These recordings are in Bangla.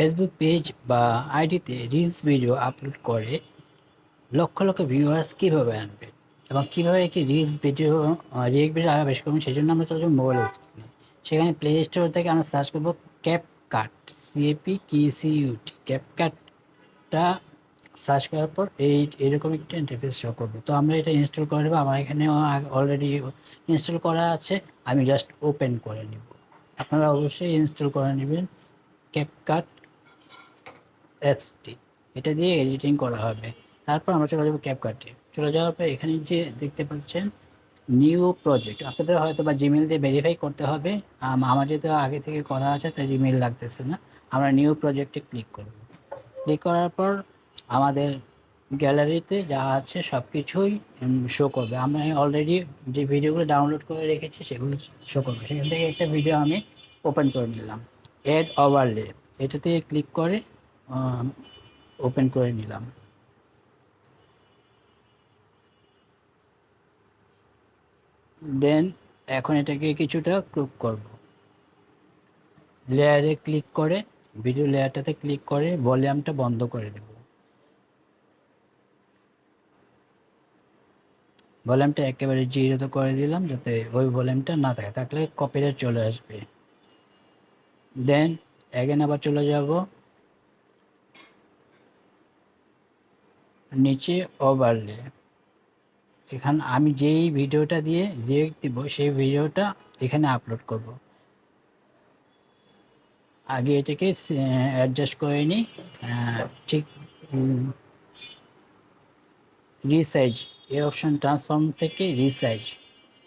ফেসবুক পেজ বা আইডিতে রিলস ভিডিও আপলোড করে লক্ষ লক্ষ ভিউয়ার্স কীভাবে আনবে এবং কীভাবে একটি রিলস ভিডিও রিয়েক্ট ভিডিও বেশি করবেন সেই জন্য আমরা চলে যাব মোবাইল স্ক্রিনে সেখানে প্লে স্টোর থেকে আমরা সার্চ করব ক্যাপ কাট সিএপি কি সিইউটি ক্যাপ কাটটা সার্চ করার পর এই, এরকম একটা ইন্টারফেস শো করবে। তো আমরা এটা ইনস্টল করে নেব, আমার এখানে অলরেডি ইনস্টল করা আছে, আমি জাস্ট ওপেন করে নেব। আপনারা অবশ্যই ইনস্টল করে নেবেন ক্যাপকাট অ্যাপসটি এটা দিয়ে এডিটিং করা হবে। তারপর আমরা চলে যাব ক্যাপকাটে চলে যাওয়ার পর এখানে যে দেখতে পাচ্ছেন নিউ প্রজেক্ট আপনাদের হয়তো বা জিমেল দিয়ে ভেরিফাই করতে হবে। আম- আমার যেহেতু আগে থেকে করা আছে, তাই জিমেল লাগতেছে না। আমরা নিউ প্রজেক্টে ক্লিক করব। ক্লিক করার পর আমাদের গ্যালারিতে যা আছে সব কিছুই শো করবে। আমরা অলরেডি যে ভিডিওগুলো ডাউনলোড করে রেখেছি, সেগুলো শো করবে। সেখান থেকে একটা ভিডিও আমি ওপেন করে নিলাম। এড ওভারলে এটাতে ক্লিক করে ওপেন করে নিলাম। দেন এখন এটাকে কিছুটা ক্রুপ করব। লেয়ারে ক্লিক করে ভিডিও লেয়ারটাতে ক্লিক করে ভলিউমটা বন্ধ করে দেব। ভলিউমটা একেবারে জিরোতে করে দিলাম, যাতে ওই ভলিউমটা না থাকে। থাকলে কপিরাইট চলে আসবে। দেন এগেন আবার চলে যাব। নিচে ওভারলে। এখানে আমি যেই ভিডিওটা দিয়ে রিয়েক্ট দিব, সেই ভিডিওটা এখানে আপলোড করব। আগে এটাকে অ্যাডজাস্ট করে নিই ঠিক রিসাইজ এই অপশন ট্রান্সফর্ম থেকে রিসাইজ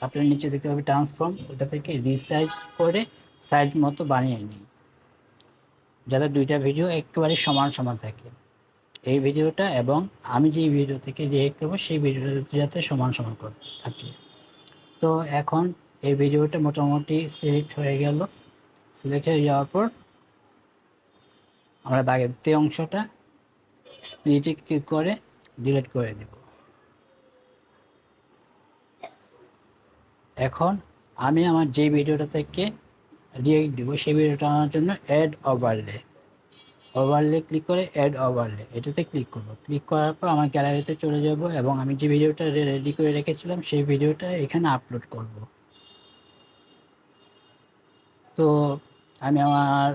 আপনার নিচে দেখতে পাবেন ট্রান্সফর্ম ওটা থেকে রিসাইজ করে সাইজ মতো বানিয়ে নিই যাতে দুইটা ভিডিও একেবারে সমান সমান থাকে। এই ভিডিওটা এবং আমি যে ভিডিও থেকে রিয়েক্ট করব, সেই ভিডিওটা যাতে সমান সমান করে থাকে। তো এখন এই ভিডিওটা মোটামুটি সিলেক্ট হয়ে গেল। সিলেক্ট হয়ে যাওয়ার পর আমরা বাগেতে অংশটা স্প্লিটে ক্লিক করে ডিলিট করে দেব। এখন আমি আমার যে ভিডিওটা থেকে রিয়েক্ট দিব, সেই ভিডিওটা আনার জন্য অ্যাড ওভারলে ওভারলে ক্লিক করে অ্যাড ওভারলে এটাতে ক্লিক করব। ক্লিক করার পর আমার গ্যালারিতে চলে যাব এবং আমি যে ভিডিওটা রেডি করে রেখেছিলাম, সেই ভিডিওটা এখানে আপলোড করব। তো আমি আমার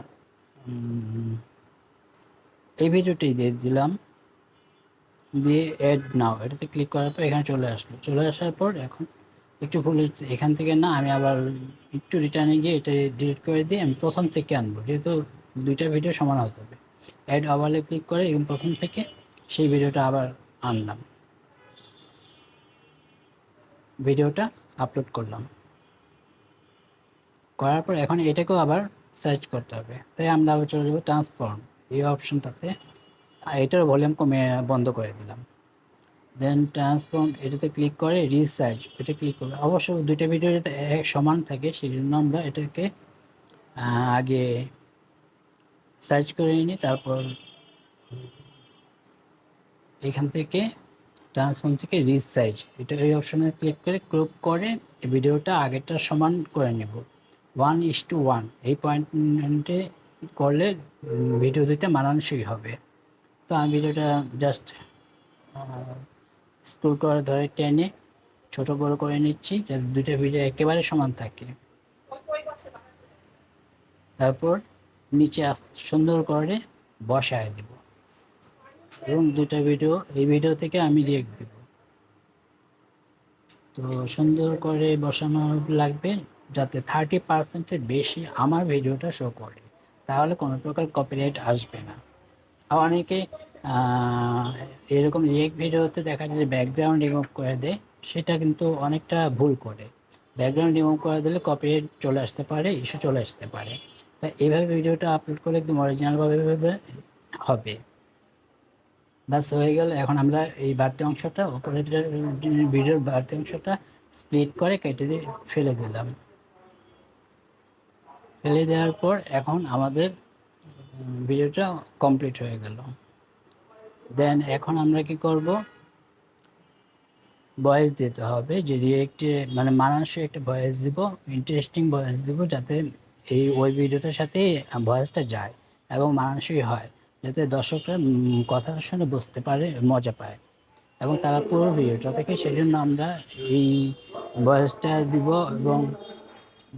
এই ভিডিওটি দিয়ে দিলাম। দিয়ে অ্যাড নাও এটাতে ক্লিক করার পর এখানে চলে আসলো। চলে আসার পর এখন একটু ভুল হচ্ছে এখান থেকে না আমি আবার একটু রিটার্নে গিয়ে এটা ডিলিট করে দিয়ে আমি প্রথম থেকে আনব। যেহেতু দুইটা ভিডিও সমান হতে হবে। অ্যাড আবারে ক্লিক করে এবং প্রথম থেকে সেই ভিডিওটা আবার আনলাম। ভিডিওটা আপলোড করলাম। করার পর এখন এটাকেও আবার সার্চ করতে হবে। তাই আমরা আবার চলে যাব ট্রান্সফর্ম এই অপশনটাতে এটার ভলিউম কমে বন্ধ করে দিলাম। দেন ট্রান্সফর্ম এটাতে ক্লিক করে রিসার্চ এটা ক্লিক করবে। অবশ্য দুইটা ভিডিও যাতে সমান থাকে সেই জন্য আমরা এটাকে আগে সার্চ করে নিই তারপর এখান থেকে ট্রান্সফর্ম থেকে রিসাইজ এটা এই অপশনে ক্লিক করে ক্রপ করে ভিডিওটা আগেরটা সমান করে নেব। ওয়ান ইস টু ওয়ান এই পয়েন্টে করলে ভিডিও দুইটা মানানসই হবে। তো আমি ভিডিওটা জাস্ট স্ক্রল করে ধরে টেনে ছোট বড় করে নিচ্ছি যাতে দুইটা ভিডিও একেবারে সমান থাকে। তারপর নিচে সুন্দর করে বসায় দেব। এবং দুটা ভিডিও, এই ভিডিও থেকে আমি রিয়েক্ট দেব। তো সুন্দর করে বসানো লাগবে যাতে থার্টি পার্সেন্টের বেশি আমার ভিডিওটা শো করে। তাহলে কোনো প্রকার কপিরাইট আসবে না। আর অনেকে এরকম রিয়েক্ট ভিডিওতে দেখা যায় ব্যাকগ্রাউন্ড রিমুভ করে দেয়, সেটা কিন্তু অনেকটা ভুল করে। ব্যাকগ্রাউন্ড রিমুভ করে দিলে কপিরাইট চলে আসতে পারে ইস্যু চলে আসতে পারে। তাই এইভাবে ভিডিওটা আপলোড করে একদম অরিজিনালভাবে হবে ব্যাস, হয়ে গেল। এখন আমরা এই বাড়তি অংশটা উপরে ভিডিওর বাড়তি অংশটা স্প্লিট করে কেটে ফেলে দিলাম। ফেলে দেওয়ার পর এখন আমাদের ভিডিওটা কমপ্লিট হয়ে গেল। দেন এখন আমরা কি করব? ভয়েস দিতে হবে। যে রিয়েক্টে মানে মানানসই একটা ভয়েস দিব ইন্টারেস্টিং ভয়েস দিব, যাতে এই ওই ভিডিওটার সাথে ভয়েসটা যায় এবং মানানসই হয়, যাতে দর্শকরা কথাটা শুনে বুঝতে পারে, মজা পায়। এবং তারা পুরো ভিডিওটা থেকে সেই জন্য আমরা এই ভয়েসটা দিব এবং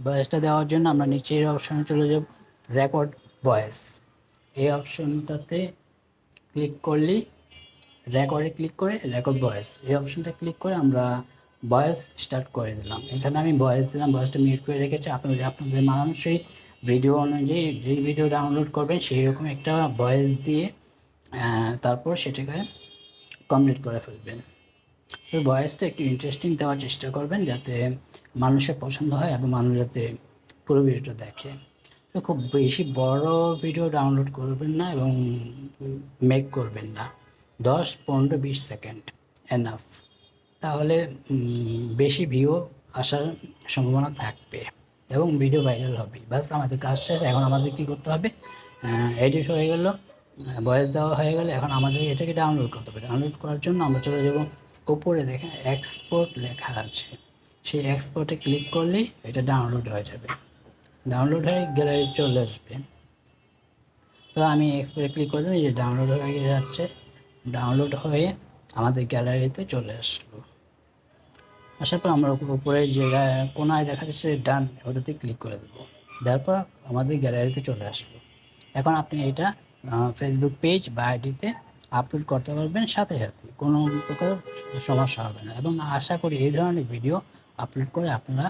ভয়েসটা দেওয়ার জন্য আমরা নিচের অপশনে চলে যাব, রেকর্ড ভয়েস। এই অপশনটাতে ক্লিক করলেই, রেকর্ডে ক্লিক করে রেকর্ড ভয়েস। এই অপশনটা ক্লিক করে আমরা ভয়েস স্টার্ট করে দিলাম। এখানে আমি ভয়েস দিলাম ভয়েসটা মিউট করে রেখেছি। আপনাদের আপনাদের মানুষই ভিডিও অনুযায়ী যেই ভিডিও ডাউনলোড করবেন সেই রকম একটা ভয়েস দিয়ে তারপর সেটাকে কমপ্লিট করে ফেলবেন। তো ভয়েসটা একটু ইন্টারেস্টিং দেওয়ার চেষ্টা করবেন, যাতে মানুষের পছন্দ হয় এবং মানুষ যাতে পুরো ভিডিওটা দেখে। তো খুব বেশি বড় ভিডিও ডাউনলোড করবেন না এবং মেক করবেন না। দশ, পনেরো, বিশ সেকেন্ড এনাফ তাহলে বেশি ভিউ আসার সম্ভাবনা থাকবে এবং ভিডিও ভাইরাল হবে। বাস আমাদের কাজ শেষ, এখন আমাদের কী করতে হবে? এডিট হয়ে গেল ভয়েস দেওয়া হয়ে গেলে, এখন আমাদের এটাকে ডাউনলোড করতে হবে। ডাউনলোড করার জন্য আমরা চলে যাব উপরে, দেখেন এক্সপোর্ট লেখা আছে। সেই এক্সপোর্টে ক্লিক করলেই এটা ডাউনলোড হয়ে যাবে। ডাউনলোড হয়ে গ্যালারি চলে আসবে। তো আমি এক্সপোর্টে ক্লিক করে দিলাম যে ডাউনলোড হয়ে যাচ্ছে। ডাউনলোড হয়ে আমাদের গ্যালারিতে চলে আসলো। আসার পর আমরা উপরে যে কোনায় দেখা যাচ্ছে ডান ওটাতে ক্লিক করে দেবো। দেওয়ার পর আমাদের গ্যালারিতে চলে আসলো। এখন আপনি এটা ফেসবুক পেজ বা আইডিতে আপলোড করতে পারবেন সাথে সাথে। কোনো প্রকার সমস্যা হবে না। এবং আশা করি এই ধরনের ভিডিও আপলোড করে আপনারা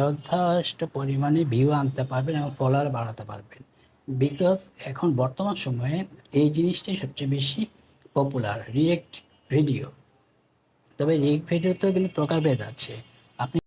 যথেষ্ট পরিমাণে ভিউ আনতে পারবেন এবং ফলোয়ার বাড়াতে পারবেন। বিকজ এখন বর্তমান সময়ে এই জিনিসটাই সবচেয়ে বেশি পপুলার রিয়েক্ট ভিডিও তবে রিয়েক্ট তো কিন্তু প্রকারভেদ আছে। আপনি